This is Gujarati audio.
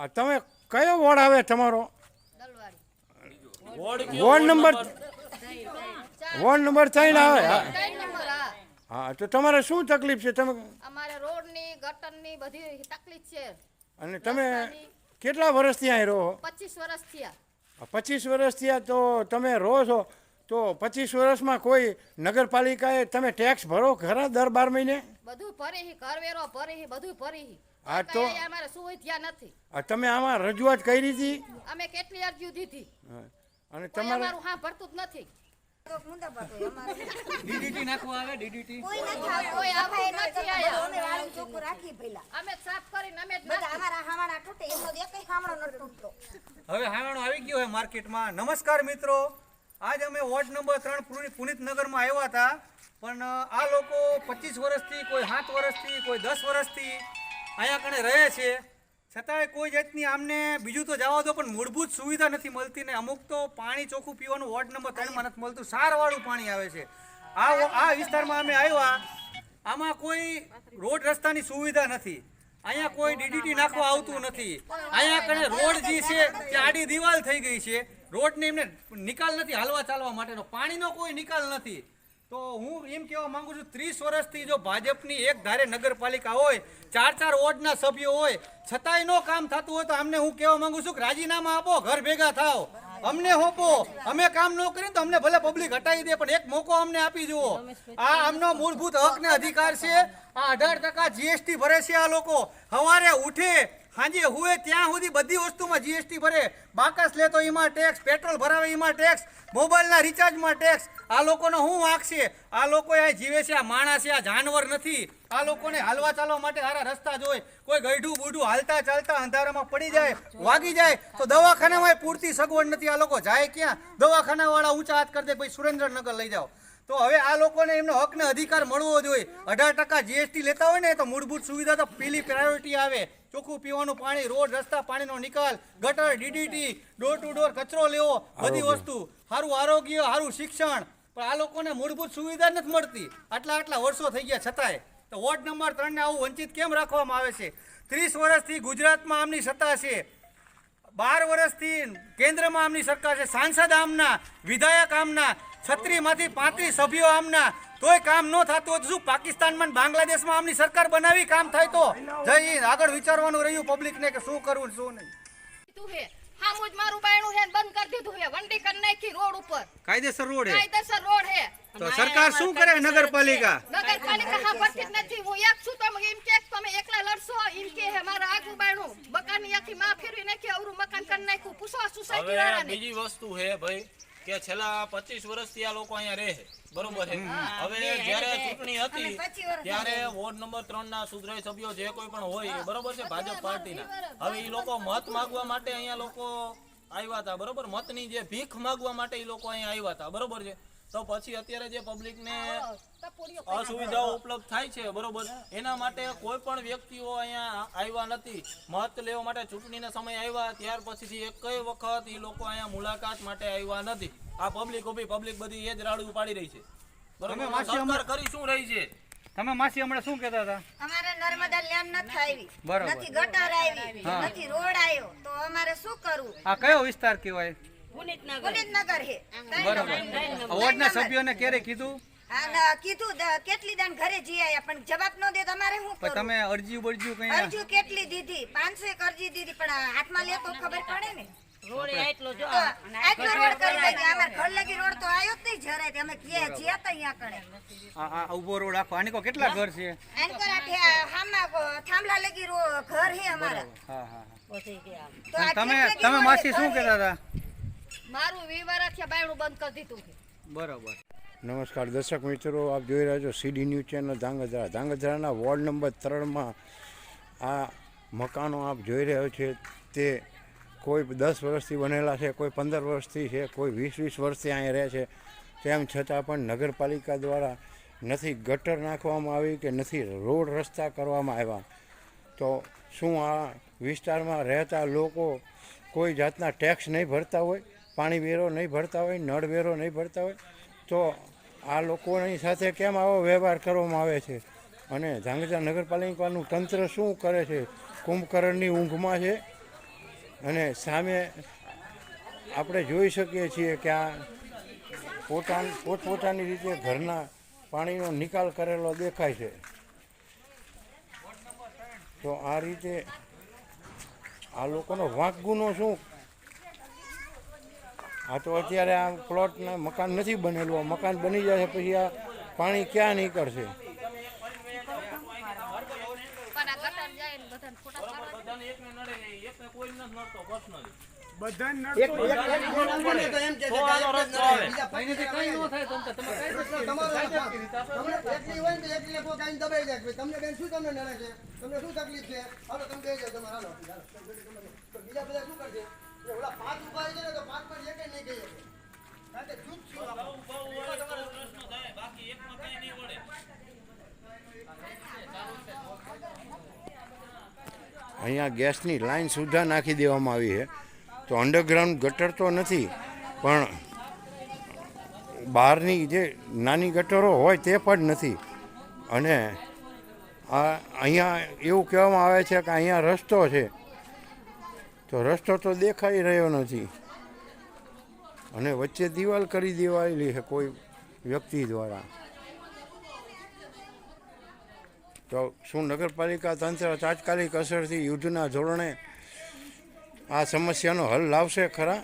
આ તમે કયો વોર્ડ આવે તમારો? વોર્ડ નંબર વોર્ડ નંબર ત્રણ આવે હા. નંબર હા. હા તો તમારે શું તકલીફ છે? તમે અમારે રોડની ગટરની બધી તકલીફ છે. અને તમે કેટલા વર્ષથી અહીં રહો પચીસ વર્ષ થયા. પચીસ વર્ષ થયા તો તમે રહો છો. તો પચીસ વર્ષમાં કોઈ નગરપાલિકાએ તમે ટેક્સ ભરો ખરા દર બાર મહિને? બધું ભરી કરવેરો ભરી બધું ભરી. હા તો- અમારે સુવિધા નથી. આ તમે આમાં રજૂઆત કરી હતી અમે કેટલી અરજીઓ દીધી? અને તમારે અમારું હા ભરતું જ નથી. ડીડીટી નાખવા આવે ડીડીટી? કોઈ આવતું. નથી આયા. અમે વાળું ચોખ્ખું રાખી પેલા અમે સાફ કરીને અમે બધા અમારા હાવાના તૂટે એમનો એકય હામણો ન તૂટતો. હવે હાવણો આવી ગયો છે માર્કેટમાં. નમસ્કાર મિત્રો. આજ અમે વોર્ડ નંબર ત્રણ પુની- નગરમાં આવ્યા હતા. પણ આ લોકો પચીસ વર્ષથી કોઈ સાત વર્ષથી કોઈ દસ વર્ષથી અહીંયા કણે રહે છે. છતાંય કોઈ જાતની આમને બીજું તો જવા દો, પણ મૂળભૂત સુવિધા નથી મળતી ને અમુક તો પાણી ચોખ્ખું પીવાનું વોર્ડ નંબર ત્રણમાં નથી મળતું. સારવાળું પાણી આવે છે. આ આ વિસ્તારમાં અમે આવ્યા. આમાં કોઈ રોડ રસ્તાની સુવિધા નથી. અહીંયા કોઈ ડીડીટી નાખવા આવતું નથી. અહીંયા કણે રોડ જે છે, તે આડી દિવાલ થઈ ગઈ છે. રોડને એમને નિકાલ નથી હાલવા ચાલવા માટેનો. પાણીનો કોઈ નિકાલ નથી. તો હું એમ કહેવા માંગુ છું, ત્રીસ વર્ષથી જો ભાજપની એક ધારે નગરપાલિકા હોય, ચાર ચાર વોર્ડના સભ્યો હોય, છતાંય નો કામ થતું હોય તો અમને હું કહેવા માંગુ છું કે રાજીનામા આપો, ઘર ભેગા થાવ અમને હોપો, અમે કામ ન કરીએ તો અમને ભલે પબ્લિક હટાવી દે, પણ એક મોકો અમને આપી જુઓ. આ આમનો મૂળભૂત હક ને અધિકાર છે. આ અઢાર ટકા જીએસટી ભરે છે આ લોકો. સવારે ઉઠે સાંજે હુએ ત્યાં સુધી બધી વસ્તુમાં જીએસટી ભરે. બાકસ લે તો એમાં ટેક્સ પેટ્રોલ ભરાવે એમાં ટેક્સ મોબાઈલના રિચાર્જમાં ટેક્સ આ લોકોનો શું વાંક છે આ લોકો આ જીવે છે, આ માણસ છે, આ જાનવર નથી. આ લોકોને હાલવા ચાલવા માટે સારા રસ્તા જોઈ કોઈ ગઈઢું બુઢું હાલતા ચાલતા અંધારામાં પડી જાય, વાગી જાય, તો દવાખાનામાં પૂરતી સગવડ નથી. આ લોકો જાય ક્યાં? દવાખાનાવાળા ઊંચા હાથ કરી દે, ભાઈ સુરેન્દ્રનગર લઈ જાઓ. તો હવે આ લોકોને એમનો હકને અધિકાર મળવો જોઈએ. અઢાર ટકા જીએસટી લેતા હોય ને તો મૂળભૂત સુવિધા તો પેલી પ્રાયોરિટી આવે. ચોખ્ખું પીવાનું પાણી રોડ રસ્તા પાણીનો નિકાલ ગટર ડીડીટી ડોર ટુ ડોર કચરો લેવો બધી વસ્તુ. સારું આરોગ્ય સારું શિક્ષણ. પણ આ લોકોને મૂળભૂત સુવિધા નથી મળતી. આટલા આટલા વર્ષો થઈ ગયા છતાંય. તો વોર્ડ નંબર ત્રણને આવું વંચિત કેમ રાખવામાં આવે છે? ત્રીસ વર્ષથી ગુજરાતમાં આમની સત્તા છે. બાર વર્ષથી કેન્દ્રમાં આમની સરકાર છે. સાંસદ આમના વિધાયક આમના. છત્રીમાંથી પાંત્રીસ સભ્યો આમના. તોય કામ ન થતું હોય શું પાકિસ્તાનમાં બાંગ્લાદેશમાં આમની સરકાર બનાવી કામ થાય તો? જય હિન્દ. આગળ વિચારવાનું રહ્યું પબ્લિકને કે શું કરવું શું નહીં. દીધું હે. હામું જ મારું બાયણું હે બંધ કરી દીધું હે. વંડી કરી નાખી રોડ ઉપર. કાયદેસર રોડ હે? કાયદેસર રોડ હે. તો સરકાર શું કરે નગરપાલિકા? નગરપાલિકા હા ભરતી નથી. હું એક છું તમે એમ કે તમે એકલા લડશો? એમ કે હે મારા આગુ બાયણું. મકાનની આખી માં ફેરવી નાખી અવરું મકાન કરી નાખ્યું. પૂછો સોસાયટી વાળાને. બીજી વસ્તુ છે ભાઈ. કે છેલ્લા પચીસ વર્ષથી આ લોકો અહીંયા રહે બરોબર છે? હવે જયારે ચૂંટણી હતી ત્યારે વોર્ડ નંબર ત્રણ ના સુધરાય સભ્યો જે કોઈ પણ હોય બરોબર છે ભાજપ પાર્ટીના. હવે એ લોકો મત માગવા માટે અહીંયા લોકો આવ્યા હતા બરોબર? મતની જે ભીખ માગવા માટે એ લોકો અહીંયા આવ્યા હતા બરોબર છે? તો પછી અત્યારે જે પબ્લિકને અસુવિધાઓ ઉપલબ્ધ થાય છે બરોબર? એના માટે કોઈ પણ વ્યક્તિઓ અહીંયા આવ્યા નથી. મત લેવા માટે ચૂંટણીના સમય આવ્યા ત્યાર પછીથી એક વખત એ લોકો અહીંયા મુલાકાત માટે આવ્યા નથી. આ પબ્લિક ઊભી પબ્લિક બધી એ જ રાડું પાડી રહી છે. બરોબર? તમે માસી સરકાર કરી શું રહી છે? તમે માસી હમણાં શું કહેતા હતા? અમારે નર્મદા લેન નથી આવી. બરાબર. નથી ગટર આવી. નથી રોડ આવ્યો. તો અમારે શું કરવું? આ કયો વિસ્તાર કહેવાય? પુનિતનગર. હે. વોર્ડના સભ્યોને ક્યારે કીધું? કીધું કેટલી દાન ઘરે જઈ આયા પણ જવાબ ન દે તો શું પણ તમે અરજી બરજી કઈ અરજી કેટલી દીધી? પાંચસો એક અરજી દીધી પણ હાથમાં લે તો ખબર પડે ને. આટલો જો આટલો રોડ કરી નાખ્યો. અમારે ઘર લગી રોડ તો આવ્યો જ નહીં જરાય. અમે ગયા જ્યાં તા અહીંયા કણે. આ આ ઊભો રોડ આખો. આની કો કેટલા ઘર છે? આન પર આ થે- હામાં કો- થાંભલા લગી ઘર હે અમારા. હા હા હા. પછી કે આમ. તો આ તમે તમે માસી શું કહેતા હતા? મારું વિવારાથી બાયણું બંધ કરી દીધું છે. બરાબર. નમસ્કાર દર્શક મિત્રો આપ જોઈ રહ્યા છો સીડી ન્યૂઝ ચેનલ ધાંગધ્રા. ધાંગધ્રાના વોર્ડ નંબર ત્રણમાં આ મકાનો આપ જોઈ રહ્યો છે તે કોઈ દસ વર્ષથી બનેલા છે કોઈ પંદર વર્ષથી છે કોઈ વીસ વીસ વર્ષથી અહીં રહે છે. તેમ છતાં પણ નગરપાલિકા દ્વારા નથી ગટર નાખવામાં આવી કે નથી રોડ રસ્તા કરવામાં આવ્યા. તો શું આ વિસ્તારમાં રહેતા લોકો કોઈ જાતના ટેક્સ નહીં ભરતા હોય? પાણી વેરો નહીં ભરતા હોય, નળ વેરો નહીં ભરતા હોય, તો આ લોકોની સાથે કેમ આવો વ્યવહાર કરવામાં આવે છે? અને ધાંગધ્રા નગરપાલિકાનું તંત્ર શું કરે છે? કુંભકર્ણની ઊંઘમાં છે. અને સામે આપણે જોઈ શકીએ છીએ કે આ પોતા પોતપોતાની રીતે ઘરના પાણીનો નિકાલ કરેલો દેખાય છે. તો આ રીતે આ લોકોનો વાંક ગુનો શું આ તો અત્યારે આ પ્લોટના મકાન નથી બનેલું આ મકાન બની જશે પછી આ પાણી ક્યાં નીકળશે બીજા બધા શું જાય ને બધાને છે પાડવા બધાને એકને નડે અહીંયા ગેસની લાઈન સુધા નાખી દેવામાં આવી છે. તો અંડરગ્રાઉન્ડ ગટર તો નથી, પણ બહારની જે નાની ગટરો હોય તે પણ નથી. અને આ અહીંયા એવું કહેવામાં આવે છે કે અહીંયા રસ્તો છે. તો રસ્તો તો દેખાઈ રહ્યો નથી. અને વચ્ચે દિવાલ કરી દેવાયેલી છે કોઈ વ્યક્તિ દ્વારા. તો શું નગરપાલિકા તંત્ર તાત્કાલિક અસરથી યુદ્ધના ધોરણે આ સમસ્યાનો હલ લાવશે ખરા?